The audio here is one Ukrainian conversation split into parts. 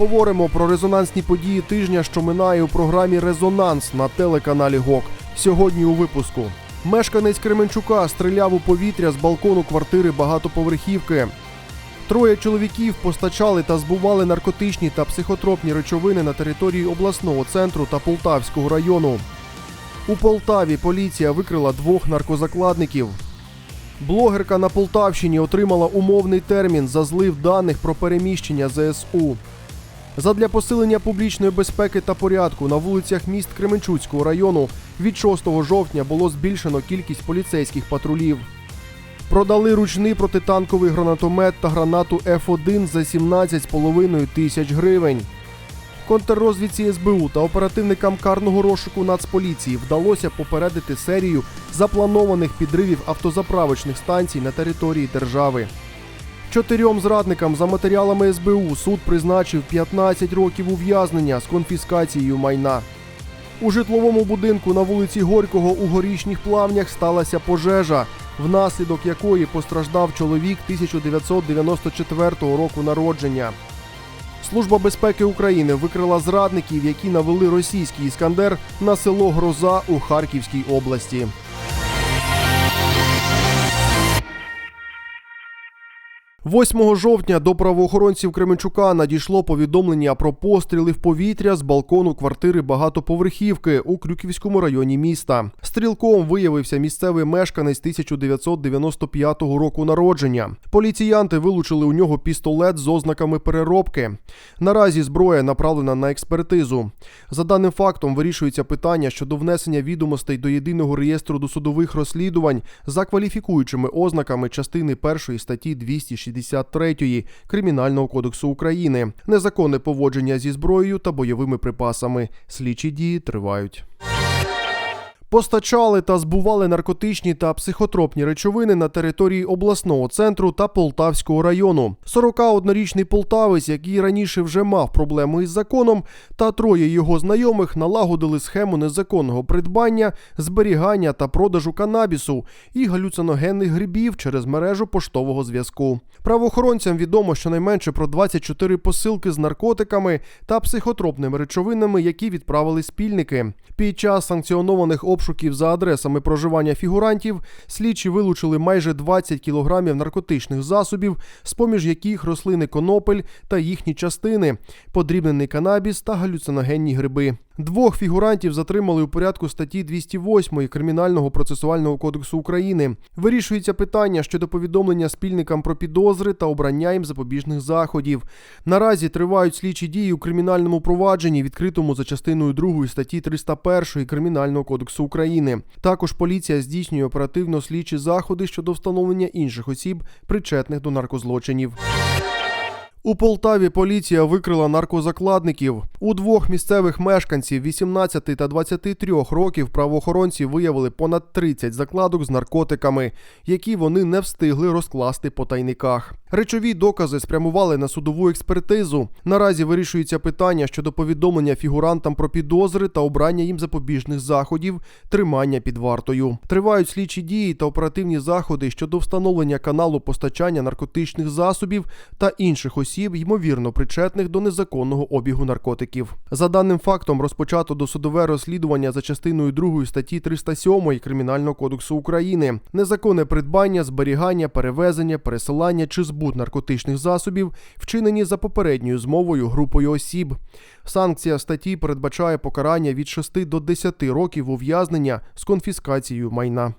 Поговоримо про резонансні події тижня, що минає у програмі Резонанс на телеканалі ГОК. Сьогодні у випуску. Мешканець Кременчука стріляв у повітря з балкону квартири багатоповерхівки. Троє чоловіків постачали та збували наркотичні та психотропні речовини на території обласного центру та Полтавського району. У Полтаві поліція викрила двох наркозакладників. Блогерка на Полтавщині отримала умовний термін за злив даних про переміщення ЗСУ. Задля посилення публічної безпеки та порядку на вулицях міст Кременчуцького району від 6 жовтня було збільшено кількість поліцейських патрулів. Продали ручний протитанковий гранатомет та гранату Ф1 за 17,5 тисяч гривень. Контррозвідці СБУ та оперативникам карного розшуку Нацполіції вдалося попередити серію запланованих підривів автозаправочних станцій на території держави. Чотирьом зрадникам за матеріалами СБУ суд призначив 15 років ув'язнення з конфіскацією майна. У житловому будинку на вулиці Горького у горішніх плавнях сталася пожежа, внаслідок якої постраждав чоловік 1994 року народження. Служба безпеки України викрила зрадників, які навели російський іскандер на село Гроза у Харківській області. Восьмого жовтня до правоохоронців Кременчука надійшло повідомлення про постріли в повітря з балкону квартири багатоповерхівки у Крюківському районі міста. Стрілком виявився місцевий мешканець 1995 року народження. Поліціянти вилучили у нього пістолет з ознаками переробки. Наразі зброя направлена на експертизу. За даним фактом вирішується питання щодо внесення відомостей до єдиного реєстру досудових розслідувань за кваліфікуючими ознаками частини першої статті 263 Кримінального кодексу України, незаконне поводження зі зброєю та бойовими припасами. Слідчі дії тривають. Постачали та збували наркотичні та психотропні речовини на території обласного центру та Полтавського району. 41-річний полтавець, який раніше вже мав проблеми із законом, та троє його знайомих налагодили схему незаконного придбання, зберігання та продажу канабісу і галюциногенних грибів через мережу поштового зв'язку. Правоохоронцям відомо щонайменше про 24 посилки з наркотиками та психотропними речовинами, які відправили спільники. Під час санкціонованих обшуків за адресами проживання фігурантів слідчі вилучили майже 20 кілограмів наркотичних засобів, з поміж яких рослини конопель та їхні частини, подрібнений канабіс та галюциногенні гриби. Двох фігурантів затримали у порядку статті 208 Кримінального процесуального кодексу України. Вирішується питання щодо повідомлення спільникам про підозри та обрання їм запобіжних заходів. Наразі тривають слідчі дії у кримінальному провадженні, відкритому за частиною 2 статті 301 Кримінального кодексу України. Також поліція здійснює оперативно слідчі заходи щодо встановлення інших осіб, причетних до наркозлочинів. У Полтаві поліція викрила наркозакладників. У двох місцевих мешканців 18 та 23 років правоохоронці виявили понад 30 закладок з наркотиками, які вони не встигли розкласти по тайниках. Речові докази спрямували на судову експертизу. Наразі вирішується питання щодо повідомлення фігурантам про підозри та обрання їм запобіжних заходів, тримання під вартою. Тривають слідчі дії та оперативні заходи щодо встановлення каналу постачання наркотичних засобів та інших осіб, ймовірно причетних до незаконного обігу наркотиків. За даним фактом розпочато досудове розслідування за частиною 2 статті 307 Кримінального кодексу України, незаконне придбання, зберігання, перевезення, пересилання чи збут наркотичних засобів, вчинені за попередньою змовою групою осіб. Санкція статті передбачає покарання від 6 до 10 років ув'язнення з конфіскацією майна.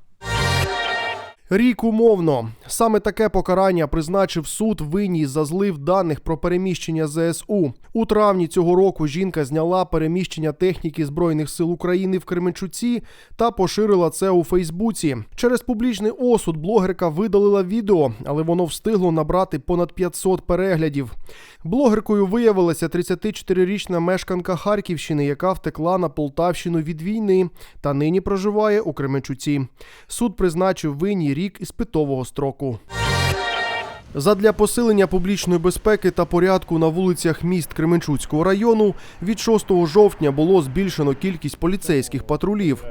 Рік умовно. Саме таке покарання призначив суд винній за злив даних про переміщення ЗСУ. У травні цього року жінка зняла переміщення техніки Збройних сил України в Кременчуці та поширила це у Фейсбуці. Через публічний осуд блогерка видалила відео, але воно встигло набрати понад 500 переглядів. Блогеркою виявилася 34-річна мешканка Харківщини, яка втекла на Полтавщину від війни та нині проживає у Кременчуці. Суд призначив винній рік іспитового строку. Задля посилення публічної безпеки та порядку на вулицях міст Кременчуцького району від 6 жовтня було збільшено кількість поліцейських патрулів.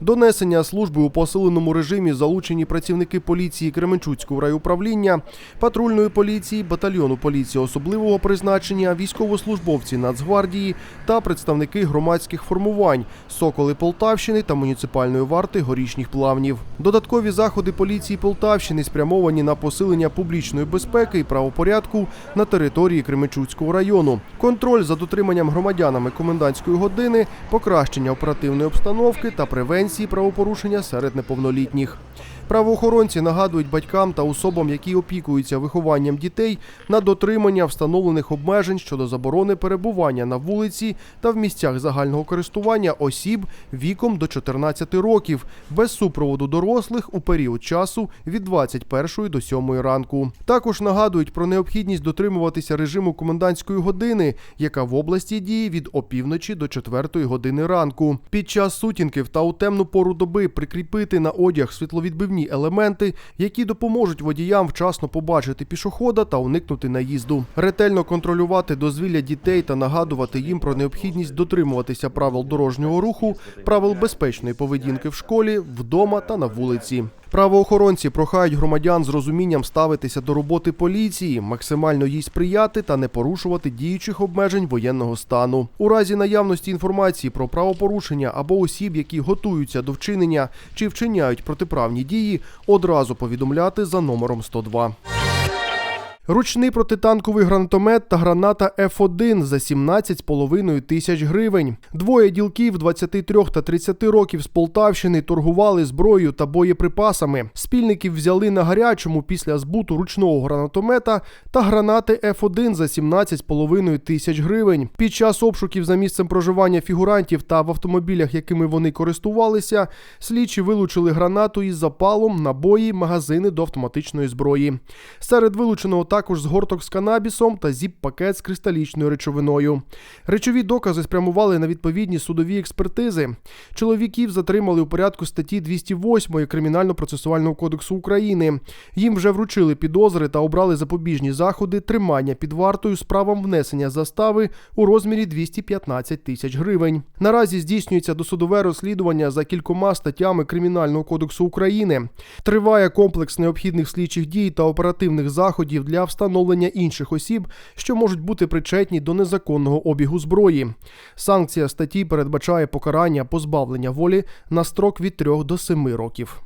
До несення служби у посиленому режимі залучені працівники поліції Кременчуцького райуправління, патрульної поліції, батальйону поліції особливого призначення, військовослужбовці Нацгвардії та представники громадських формувань Соколи Полтавщини та муніципальної варти горішніх плавнів. Додаткові заходи поліції Полтавщини спрямовані на посилення публічної безпеки і правопорядку на території Кременчуцького району, контроль за дотриманням громадянами комендантської години, покращення оперативної обстановки та превенції правопорушення серед неповнолітніх. Правоохоронці нагадують батькам та особам, які опікуються вихованням дітей, на дотримання встановлених обмежень щодо заборони перебування на вулиці та в місцях загального користування осіб віком до 14 років без супроводу дорослих у період часу від 21 до 7 ранку. Також нагадують про необхідність дотримуватися режиму комендантської години, яка в області діє від опівночі до 4 години ранку. Під час сутінків та у темну пору доби прикріпити на одяг світловідбивні елементи, які допоможуть водіям вчасно побачити пішохода та уникнути наїзду. Ретельно контролювати дозвілля дітей та нагадувати їм про необхідність дотримуватися правил дорожнього руху, правил безпечної поведінки в школі, вдома та на вулиці. Правоохоронці прохають громадян з розумінням ставитися до роботи поліції, максимально їй сприяти та не порушувати діючих обмежень воєнного стану. У разі наявності інформації про правопорушення або осіб, які готуються до вчинення чи вчиняють протиправні дії, одразу повідомляти за номером 102. Ручний протитанковий гранатомет та граната F1 за 17,5 тисяч гривень. Двоє ділків 23 та 30 років з Полтавщини торгували зброєю та боєприпасами. Спільників взяли на гарячому після збуту ручного гранатомета та гранати F1 за 17,5 тисяч гривень. Під час обшуків за місцем проживання фігурантів та в автомобілях, якими вони користувалися, слідчі вилучили гранату із запалом, набої, магазини до автоматичної зброї. Серед вилученого також згорток з канабісом та зіп-пакет з кристалічною речовиною. Речові докази спрямували на відповідні судові експертизи. Чоловіків затримали у порядку статті 208 Кримінально-процесуального кодексу України. Їм вже вручили підозри та обрали запобіжні заходи тримання під вартою з правом внесення застави у розмірі 215 тисяч гривень. Наразі здійснюється досудове розслідування за кількома статтями Кримінального кодексу України. Триває комплекс необхідних слідчих дій та оперативних заходів для встановлення інших осіб, що можуть бути причетні до незаконного обігу зброї. Санкція статті передбачає покарання позбавлення волі на строк від 3 до 7 років.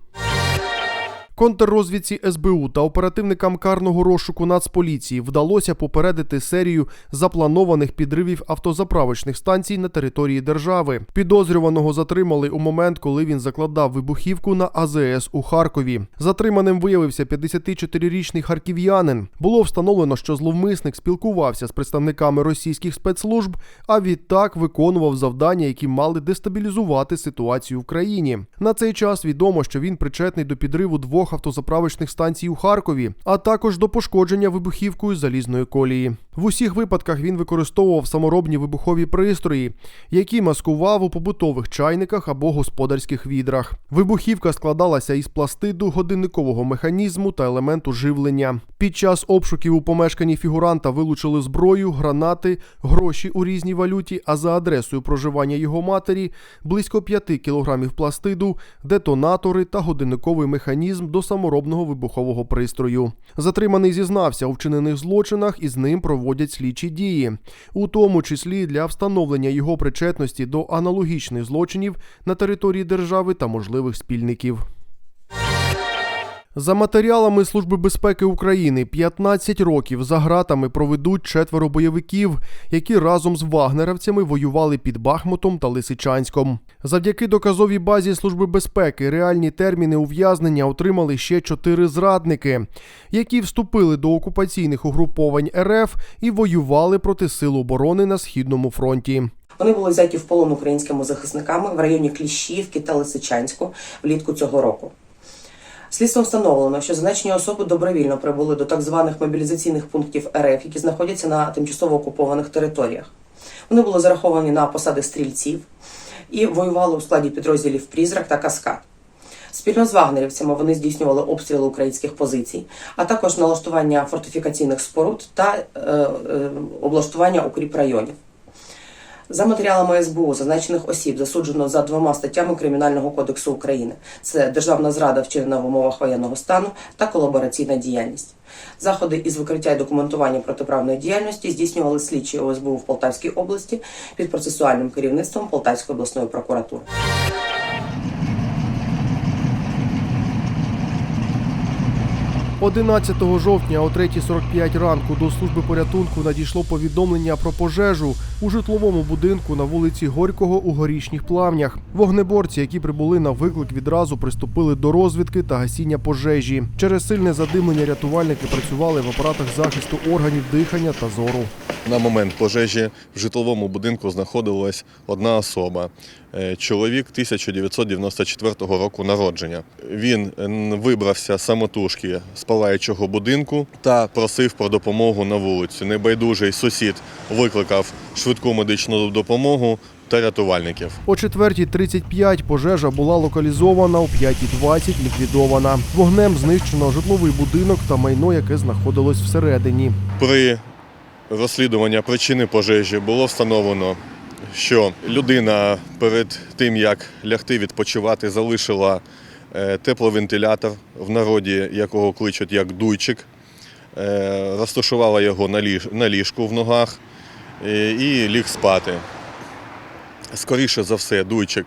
Контррозвідці СБУ та оперативникам карного розшуку Нацполіції вдалося попередити серію запланованих підривів автозаправочних станцій на території держави. Підозрюваного затримали у момент, коли він закладав вибухівку на АЗС у Харкові. Затриманим виявився 54-річний харків'янин. Було встановлено, що зловмисник спілкувався з представниками російських спецслужб, а відтак виконував завдання, які мали дестабілізувати ситуацію в країні. На цей час відомо, що він причетний до підриву двох автозаправочних станцій у Харкові, а також до пошкодження вибухівкою залізної колії. В усіх випадках він використовував саморобні вибухові пристрої, які маскував у побутових чайниках або господарських відрах. Вибухівка складалася із пластиду, годинникового механізму та елементу живлення. Під час обшуків у помешканні фігуранта вилучили зброю, гранати, гроші у різній валюті, а за адресою проживання його матері близько 5 кілограмів пластиду, детонатори та годинниковий механізм до саморобного вибухового пристрою. Затриманий зізнався у вчинених злочинах і з ним проводять слідчі дії, у тому числі для встановлення його причетності до аналогічних злочинів на території держави та можливих спільників. За матеріалами Служби безпеки України 15 років за ґратами проведуть четверо бойовиків, які разом з вагнерівцями воювали під Бахмутом та Лисичанськом. Завдяки доказовій базі Служби безпеки реальні терміни ув'язнення отримали ще чотири зрадники, які вступили до окупаційних угруповань РФ і воювали проти сил оборони на східному фронті. Вони були взяті в полон українськими захисниками в районі Кліщівки та Лисичанську влітку цього року. Слідством встановлено, що зазначені особи добровільно прибули до так званих мобілізаційних пунктів РФ, які знаходяться на тимчасово окупованих територіях. Вони були зараховані на посади стрільців і воювали у складі підрозділів Прізрак та Каскад. Спільно з вагнерівцями вони здійснювали обстріли українських позицій, а також налаштування фортифікаційних споруд та е, е, облаштування укріп районів. За матеріалами СБУ зазначених осіб засуджено за двома статтями Кримінального кодексу України: це державна зрада, вчинена в умовах воєнного стану та колабораційна діяльність. Заходи із викриття і документування протиправної діяльності здійснювали слідчі ОСБУ в Полтавській області під процесуальним керівництвом Полтавської обласної прокуратури. – 11 жовтня о 3.45 ранку до служби порятунку надійшло повідомлення про пожежу у житловому будинку на вулиці Горького у горішніх плавнях. Вогнеборці, які прибули на виклик, відразу приступили до розвідки та гасіння пожежі. Через сильне задимлення рятувальники працювали в апаратах захисту органів дихання та зору. На момент пожежі в житловому будинку знаходилась одна особа. Е, Чоловік 1994 року народження. Він вибрався самотужки з палаючого будинку та просив про допомогу на вулицю. Небайдужий сусід викликав швидку медичну допомогу та рятувальників. О 4.35 пожежа була локалізована, о 5.20 ліквідована. Вогнем знищено житловий будинок та майно, яке знаходилось всередині. При розслідуванні причини пожежі було встановлено, що людина перед тим, як лягти відпочивати, залишила е, тепловентилятор, в народі якого кличуть як дуйчик, е, розташувала його на ліжку в ногах е, і ліг спати. Скоріше за все, дуйчик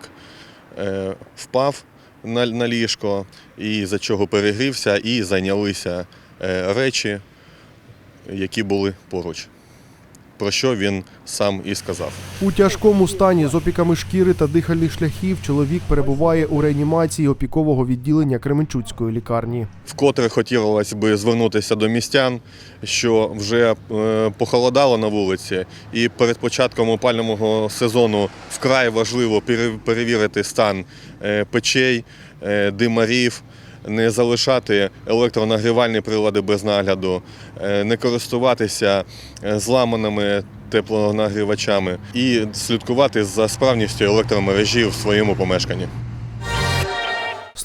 впав на, ліжко, і за чого перегрівся, і зайнялися речі, які були поруч. Про що він сам і сказав. У тяжкому стані з опіками шкіри та дихальних шляхів чоловік перебуває у реанімації опікового відділення Кременчуцької лікарні. Вкотре хотілося би звернутися до містян, що вже е, похолодало на вулиці, і перед початком опального сезону вкрай важливо пере- перевірити стан е, печей, е, димарів. Не залишати електронагрівальні прилади без нагляду, е, не користуватися е, зламаними теплонагрівачами і слідкувати за справністю електромережі в своєму помешканні.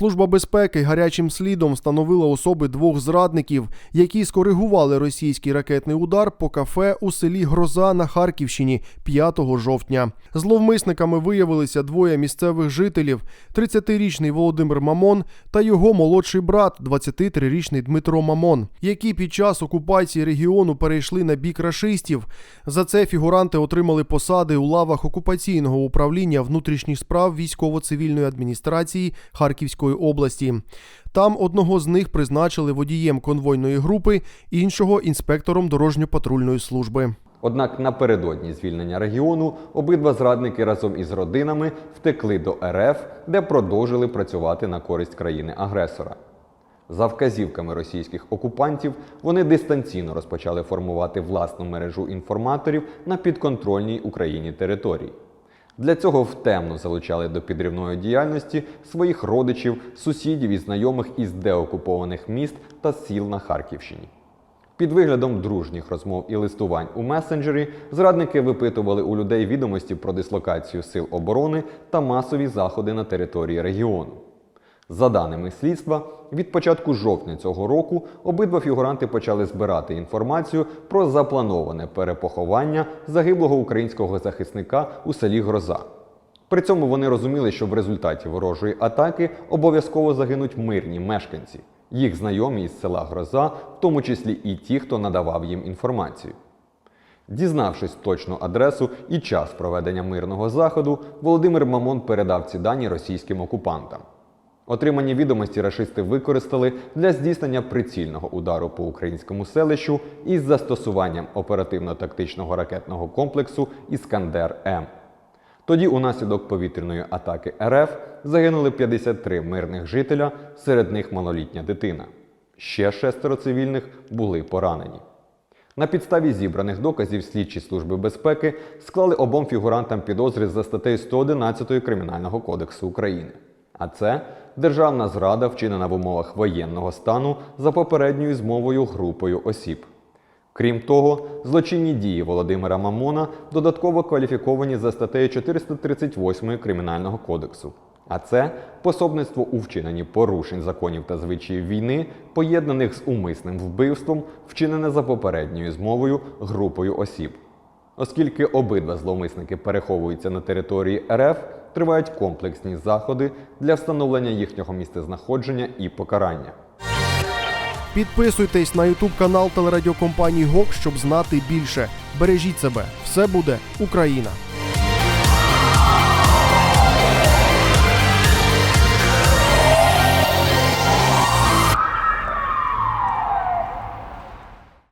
Служба безпеки гарячим слідом встановила особи двох зрадників, які скоригували російський ракетний удар по кафе у селі Гроза на Харківщині 5 жовтня. Зловмисниками виявилися двоє місцевих жителів: 30-річний Володимир Мамон та його молодший брат, 23-річний Дмитро Мамон, які під час окупації регіону перейшли на бік рашистів. За це фігуранти отримали посади у лавах окупаційного управління внутрішніх справ військово-цивільної адміністрації Харківської області. Там одного з них призначили водієм конвойної групи, іншого інспектором дорожньо-патрульної служби. Однак напередодні звільнення регіону обидва зрадники разом із родинами втекли до РФ, де продовжили працювати на користь країни-агресора. За вказівками російських окупантів вони дистанційно розпочали формувати власну мережу інформаторів на підконтрольній Україні території. Для цього втемно залучали до підривної діяльності своїх родичів, сусідів і знайомих із деокупованих міст та сіл на Харківщині. Під виглядом дружніх розмов і листувань у месенджері зрадники випитували у людей відомості про дислокацію сил оборони та масові заходи на території регіону. За даними слідства, від початку жовтня цього року обидва фігуранти почали збирати інформацію про заплановане перепоховання загиблого українського захисника у селі Гроза. При цьому вони розуміли, що в результаті ворожої атаки обов'язково загинуть мирні мешканці, їх знайомі із села Гроза, в тому числі і ті, хто надавав їм інформацію. Дізнавшись точну адресу і час проведення мирного заходу, Володимир Мамон передав ці дані російським окупантам. Отримані відомості рашисти використали для здійснення прицільного удару по українському селищу із застосуванням оперативно-тактичного ракетного комплексу Іскандер М. Тоді, унаслідок повітряної атаки РФ, загинули 53 мирних жителя, серед них малолітня дитина. Ще шестеро цивільних були поранені. На підставі зібраних доказів слідчі служби безпеки склали обом фігурантам підозри за статтею 111 Кримінального кодексу України. А це державна зрада, вчинена в умовах воєнного стану за попередньою змовою групою осіб. Крім того, злочинні дії Володимира Мамона додатково кваліфіковані за статтею 438 Кримінального кодексу, А це пособництво у вчиненні порушень законів та звичаїв війни, поєднаних з умисним вбивством, вчинене за попередньою змовою групою осіб. Оскільки обидва зловмисники переховуються на території РФ, тривають комплексні заходи для встановлення їхнього місцезнаходження і покарання. Підписуйтесь на ютуб канал телерадіокомпанії ГОК, щоб знати більше. Бережіть себе, все буде Україна.